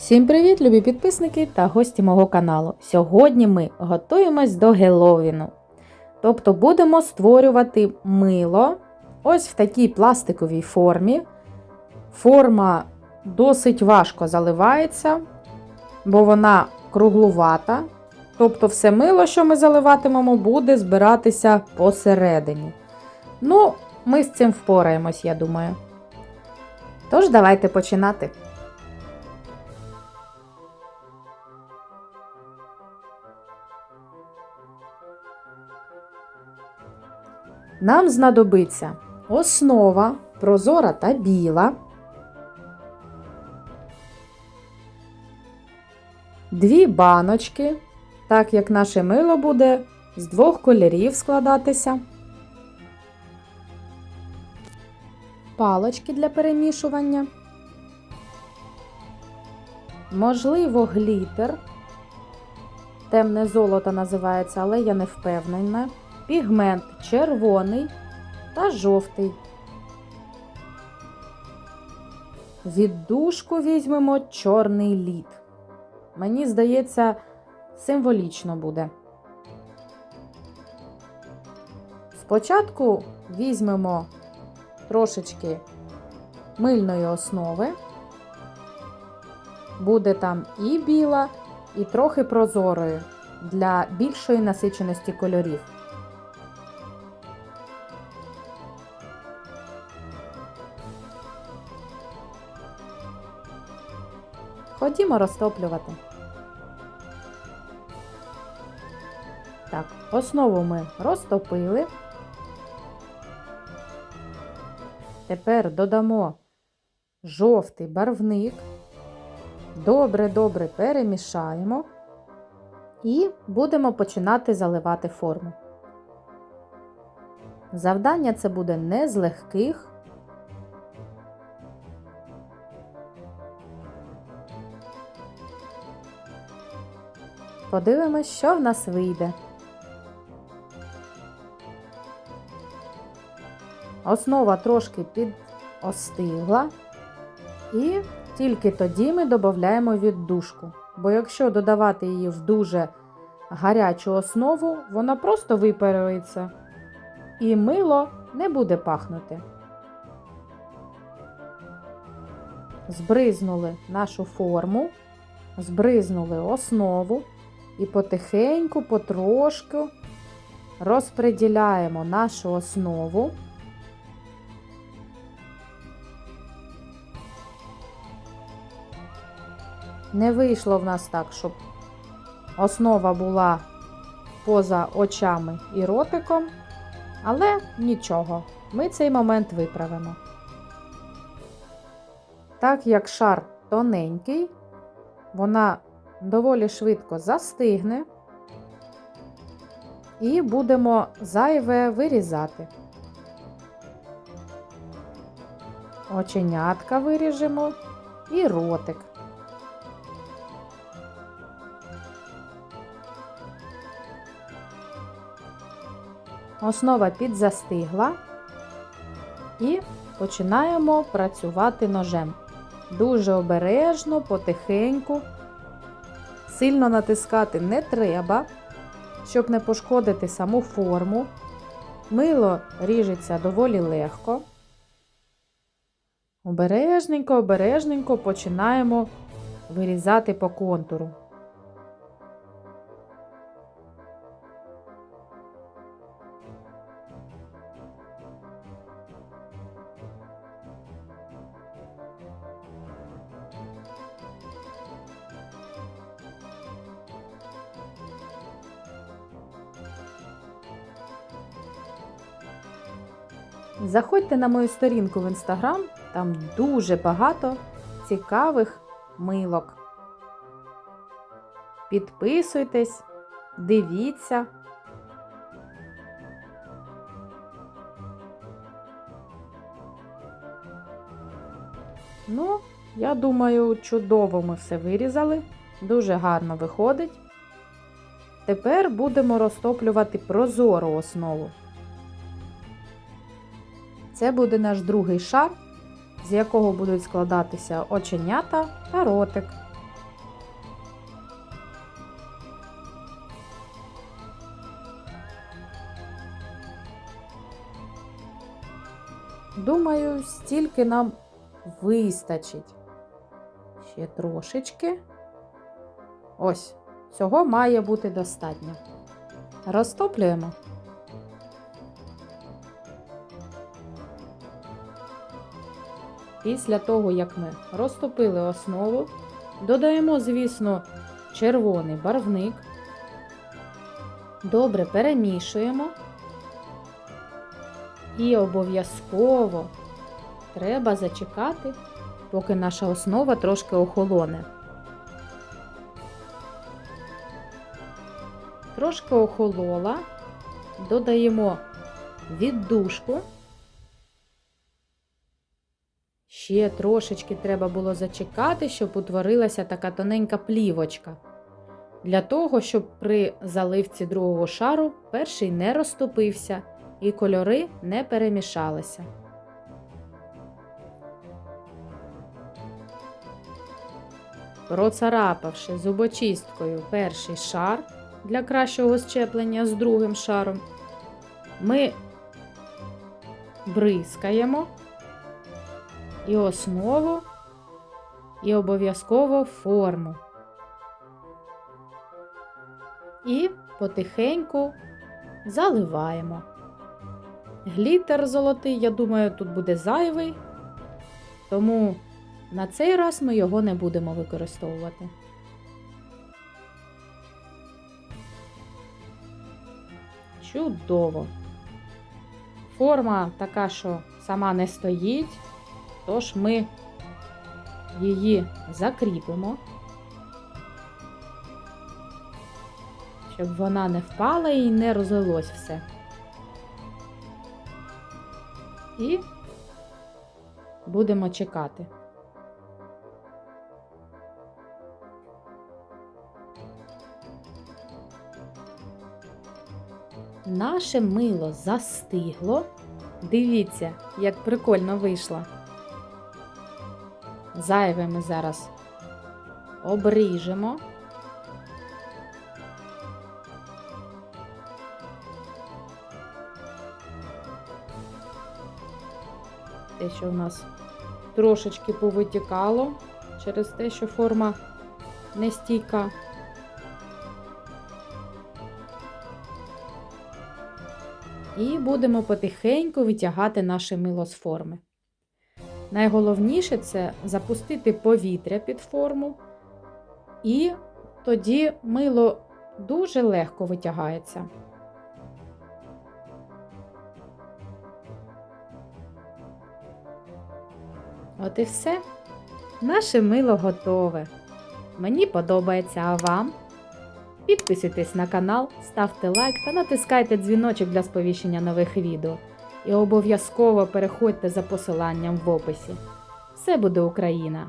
Всім привіт, любі підписники та гості мого каналу. Сьогодні ми готуємось до Геловіну. Тобто будемо створювати мило ось в такій пластиковій формі. Форма досить важко заливається, бо вона круглувата. Тобто, все мило, що ми заливатимемо, буде збиратися посередині. Ну, ми з цим впораємось, я думаю. Тож, давайте починати. Нам знадобиться основа прозора та біла, дві баночки, так як наше мило буде з двох кольорів складатися, палочки для перемішування, можливо, глітер. Темне золото називається, але я не впевнена пігмент червоний та жовтий. Віддушку візьмемо чорний лід. Мені здається, символічно буде. Спочатку візьмемо трошечки мильної основи. Буде там і біла, і трохи прозорої для більшої насиченості кольорів. Ходімо розтоплювати. Так, основу ми розтопили. Тепер додамо жовтий барвник. Добре-добре перемішаємо і будемо починати заливати форму. Завдання це буде не з легких. Подивимось, що в нас вийде. Основа трошки підостигла. І тільки тоді ми додаємо віддушку. Бо якщо додавати її в дуже гарячу основу, вона просто випарується. І мило не буде пахнути. Збризнули нашу форму, збризнули основу. І потихеньку, потрошку розподіляємо нашу основу. Не вийшло в нас так, щоб основа була поза очами і ротиком, але нічого, ми цей момент виправимо. Так як шар тоненький, вона доволі швидко застигне і будемо зайве вирізати. Оченятка виріжемо і ротик. Основа підзастигла і починаємо працювати ножем. Дуже обережно, потихеньку. Сильно натискати не треба, щоб не пошкодити саму форму. Мило ріжеться доволі легко. Обережненько, обережненько починаємо вирізати по контуру. Заходьте на мою сторінку в інстаграм, там дуже багато цікавих милок. Підписуйтесь, дивіться. Ну, я думаю, чудово ми все вирізали. Дуже гарно виходить. Тепер будемо розтоплювати прозору основу. Це буде наш другий шар, з якого будуть складатися оченята та ротик. Думаю, стільки нам вистачить. Ще трошечки. Ось, цього має бути достатньо. Розтоплюємо. Після того, як ми розтопили основу, додаємо, звісно, червоний барвник. Добре перемішуємо. І обов'язково треба зачекати, поки наша основа трошки охолоне. Трошки охолола, додаємо віддушку. Ще трошечки треба було зачекати, щоб утворилася така тоненька плівочка. Для того, щоб при заливці другого шару перший не розтопився і кольори не перемішалися. Процарапавши зубочисткою перший шар для кращого щеплення з другим шаром, ми бризкаємо і основу, і обов'язково форму. І потихеньку заливаємо. Глітер золотий, я думаю, тут буде зайвий, тому на цей раз ми його не будемо використовувати. Чудово! Форма така, що сама не стоїть, тож ми її закріпимо, щоб вона не впала і не розлилось все. І будемо чекати. Наше мило застигло. Дивіться, як прикольно вийшло. Зайве ми зараз обріжемо. Те, що у нас трошечки повитікало через те, що форма не стійка. І будемо потихеньку витягати наше мило з форми. Найголовніше це запустити повітря під форму, і тоді мило дуже легко витягається. От і все. Наше мило готове. Мені подобається, а вам? Підписуйтесь на канал, ставте лайк та натискайте дзвіночок для сповіщення нових відео. І обов'язково переходьте за посиланням в описі. Все буде Україна!